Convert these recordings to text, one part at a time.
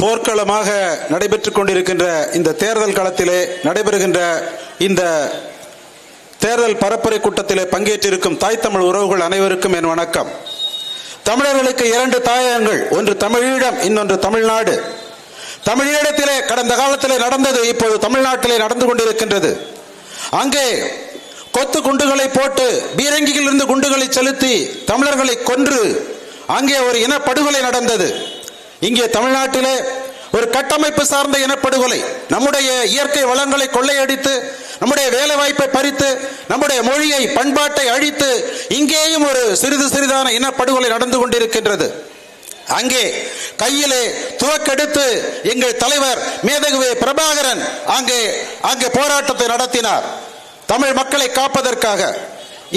போர்க்களமாக நடைபெற்றுக் கொண்டிருக்கின்ற இந்த தேர்தல் களத்திலே நடைபெறுகின்ற இந்த தேர்தல் பரப்புரை கூட்டத்திலே பங்கேற்றிருக்கும் தாய் தமிழ் உறவுகள் அனைவருக்கும் என் வணக்கம். தமிழர்களுக்கு இரண்டு தாயகங்கள் ஒன்று தமிழீழம் இன்னொன்று தமிழ்நாடு. தமிழீழத்திலே கடந்த காலத்திலே நடந்தது இப்போது தமிழ்நாட்டிலே நடந்து கொண்டிருக்கின்றது. அங்கே கொத்து குண்டுகளை போட்டு பீரங்கியில் இருந்து குண்டுகளை செலுத்தி தமிழர்களை கொன்று அங்கே ஒரு இனப்படுகொலை நடந்தது. இங்கே தமிழ்நாட்டிலே ஒரு கட்டமைப்பு சார்ந்த இனப்படுகொலை நம்முடைய இயற்கை வளங்களை கொள்ளையடித்து நம்முடைய வேலை வாய்ப்பை பறித்து நம்முடைய மொழியை பண்பாட்டை அழித்து இங்கேயும் ஒரு சிறிது சிறிதான இனப்படுகொலை நடந்து கொண்டிருக்கின்றது. அங்கே கையிலே துவக்கெடுத்து எங்கள் தலைவர் மேதகுவே பிரபாகரன் அங்கே அங்கே போராட்டத்தை நடத்தினார். தமிழ் மக்களை காப்பதற்காக.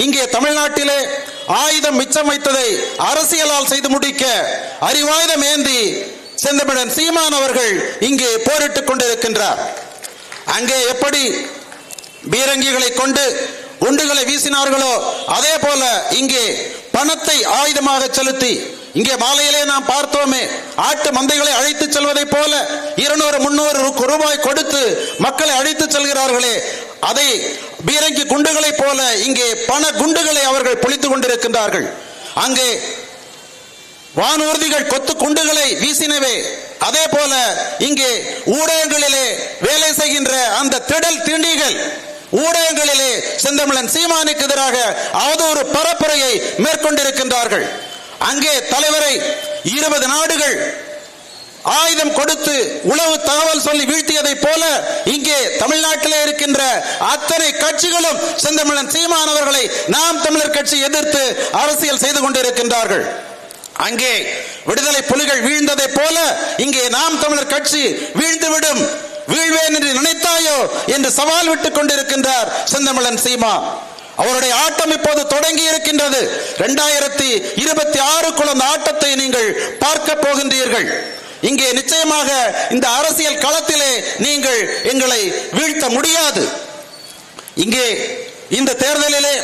இங்கே தமிழ்நாட்டிலே ஆயுதம் மிச்சம் வைத்ததை அரசியலால் செய்து முடிக்க அறிவாயுதம் ஏந்தி செந்தமிழன் சீமான் அவர்கள் இங்கே போரிட்டுக் கொண்டிருக்கின்றார். அங்கே எப்படி பீரங்கிகளை கொண்டு குண்டுகளை வீசினார்களோ அதே போல இங்கே பணத்தை ஆயுதமாக செலுத்தி இங்கே மாலையிலே நாம் பார்த்தோமே ஆட்டு மந்தைகளை அழைத்து செல்வதைப் போல இருநூறு முன்னூறு ரூபாய் கொடுத்து மக்களை அழைத்து செல்கிறார்களே அதை பீரங்கி குண்டுகளைப் போல இங்கே பண குண்டுகளை அவர்கள் பொழித்துக் கொண்டிருக்கின்றார்கள். அங்கே வானூர்திகள் கொத்து குண்டுகளை வீசினவே அதே போல இங்கே ஊடகங்களிலே வேலை செய்கின்ற அந்த திடல் திண்டிகள் ஊடகங்களிலே செந்தமிழன் சீமானுக்கு எதிராக அவதூறு பரப்புரையை மேற்கொண்டிருக்கின்றார்கள். அங்கே தலைவரை இருபது நாடுகள் ஆயுதம் கொடுத்து உளவு தகவல் சொல்லி வீழ்த்தியதைப் போல இங்கே தமிழ்நாட்டிலே இருக்கின்ற அத்தனை கட்சிகளும் செந்தமிழன் சீமானவர்களை நாம் தமிழர் கட்சி எதிர்த்து அரசியல் செய்து கொண்டிருக்கின்றார்கள். அங்கே விடுதலை புலிகள் வீழ்ந்ததை போல இங்கே நாம் தமிழர் கட்சி வீழ்ந்துவிடும். வீழ்வேன் என்று நினைத்தாயோ என்று சவால் விட்டுக் கொண்டிருக்கின்றார் செந்தமிழன் சீமா. அவருடைய ஆட்டம் இப்போது தொடங்கி இருக்கின்றது. இரண்டாயிரத்தி இருபத்தி ஆறுக்குள் அந்த ஆட்டத்தை நீங்கள் பார்க்க போகின்றீர்கள். இங்கே நிச்சயமாக இந்த அரசியல் களத்திலே நீங்கள் எங்களை வீழ்த்த முடியாது. இங்கே இந்த தேர்தலிலே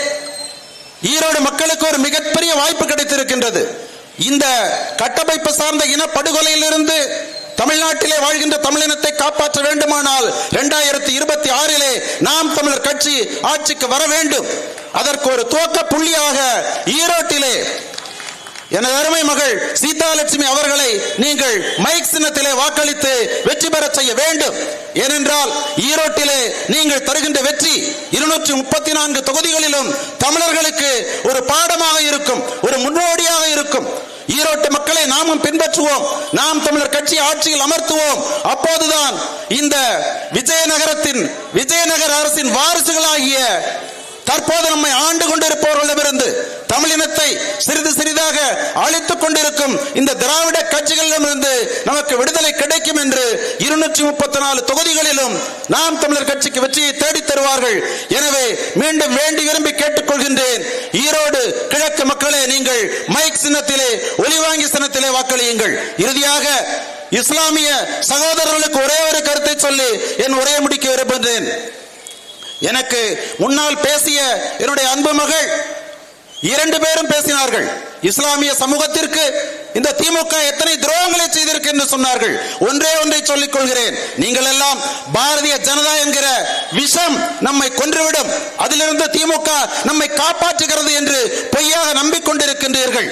ஈரோடு மக்களுக்கு ஒரு மிகப்பெரிய வாய்ப்பு கிடைத்திருக்கின்றது. இந்த கட்டமைப்பு சார்ந்த இனப்படுகொலையிலிருந்து தமிழ்நாட்டிலே வாழ்கின்ற தமிழினத்தை காப்பாற்ற வேண்டுமானால் இரண்டாயிரத்தி இருபத்தி ஆறிலே நாம் தமிழர் கட்சி ஆட்சிக்கு வர வேண்டும். அதற்கு ஒரு துவக்க புள்ளியாக ஈரோட்டிலே எனது அருமை மகள் சீதாலட்சுமி அவர்களை நீங்கள் மைக் சின்னத்திலே வாக்களித்து வெற்றி பெற செய்ய வேண்டும். ஏனென்றால் ஈரோட்டிலே நீங்கள் தருகின்ற வெற்றி இருநூற்றி முப்பத்தி நான்கு தொகுதிகளிலும் தமிழர்களுக்கு ஒரு பாடமாக இருக்கும் ஒரு முன்னோடியாக இருக்கும். ஈரோட்டு மக்களை நாமும் பின்பற்றுவோம் நாம் தமிழர் கட்சி ஆட்சியில் அமர்த்துவோம். அப்போதுதான் இந்த விஜயநகரத்தின் விஜயநகர அரசின் வாரிசுகளாகிய தற்போது நம்மை ஆண்டு கொண்டிருப்பவர்களிடமிருந்து தமிழினத்தை சிறிது சிறிதாக அழித்துக் கொண்டிருக்கும் இந்த திராவிட கட்சிகளிடமிருந்து நமக்கு விடுதலை கிடைக்கும் என்று இருநூற்றி முப்பத்தி நாலு தொகுதிகளிலும் நாம் தமிழர் கட்சிக்கு வெற்றியை தேடித் தருவார்கள். எனவே மீண்டும் வேண்டி விரும்பி கேட்டுக்கொள்கின்றேன். ஈரோடு கிழக்கு மக்களே நீங்கள் மைக் சின்னத்திலே ஒலிவாங்கி சின்னத்திலே வாக்களியுங்கள். இறுதியாக இஸ்லாமிய சகோதரர்களுக்கு ஒரே ஒரு கருத்தை சொல்லி என் உரையை முடிக்க விரும்புகிறேன் எனக்கு முன்னால் பேசிய என்னுடைய அன்பு மகள் இரண்டு பேரும் பேசினார்கள். இஸ்லாமிய சமூகத்திற்கு இந்த திமுக எத்தனை துரோகங்களை செய்திருக்கு என்று சொன்னார்கள். ஒன்றே ஒன்றை சொல்லிக் கொள்கிறேன் நீங்கள் எல்லாம் பாரதிய ஜனதா என்கிற விஷம் நம்மை கொன்றுவிடும். அதிலிருந்து திமுக நம்மை காப்பாற்றுகிறது என்று பொய்யாக நம்பிக்கொண்டிருக்கின்றீர்கள்.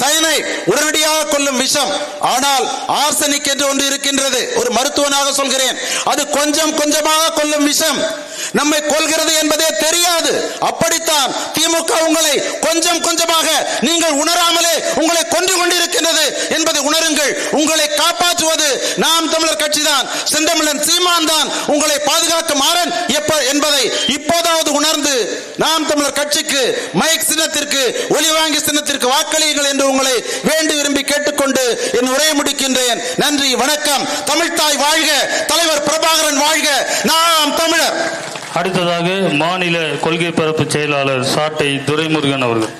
சயனை உடனடியாக கொல்லும் விஷம். ஆனால் ஆர்சனிக் என்று ஒன்று இருக்கின்றது. ஒரு மருத்துவனாக சொல்கிறேன். அது கொஞ்சம் கொஞ்சமாக கொல்லும் விஷம். நம்மை கொள்கிறது என்பதே தெரியாது. அப்படித்தான் திமுக உங்களை கொஞ்சம் கொஞ்சமாக நீங்கள் உணராமலே உங்களை கொன்று கொண்டிருக்கின்றது என்பதை உணருங்கள். உங்களை காப்பாற்றுவது நாம் தமிழர் கட்சி தான் செந்தமிழன் சீமான் தான் உங்களை பாதுகாக்க மாறன் எப்ப என்பதை இப்போதாவது உணர்ந்து நாம் தமிழர் கட்சிக்கு மைக் சின்னத்திற்கு ஒலி வாங்கி சின்னத்திற்கு வாக்களியுங்கள் என்று உங்களை வேண்டி விரும்பி கேட்டுக்கொண்டு என் உரையை முடிக்கின்றேன். நன்றி வணக்கம். தமிழ்தாய் வாழ்க. தலைவர் பிரபாகரன் வாழ்க. நான் அடுத்ததாக மாநில கொள்கை பரப்பு செயலாளர் சாட்டை துரைமுருகன் அவர்கள்.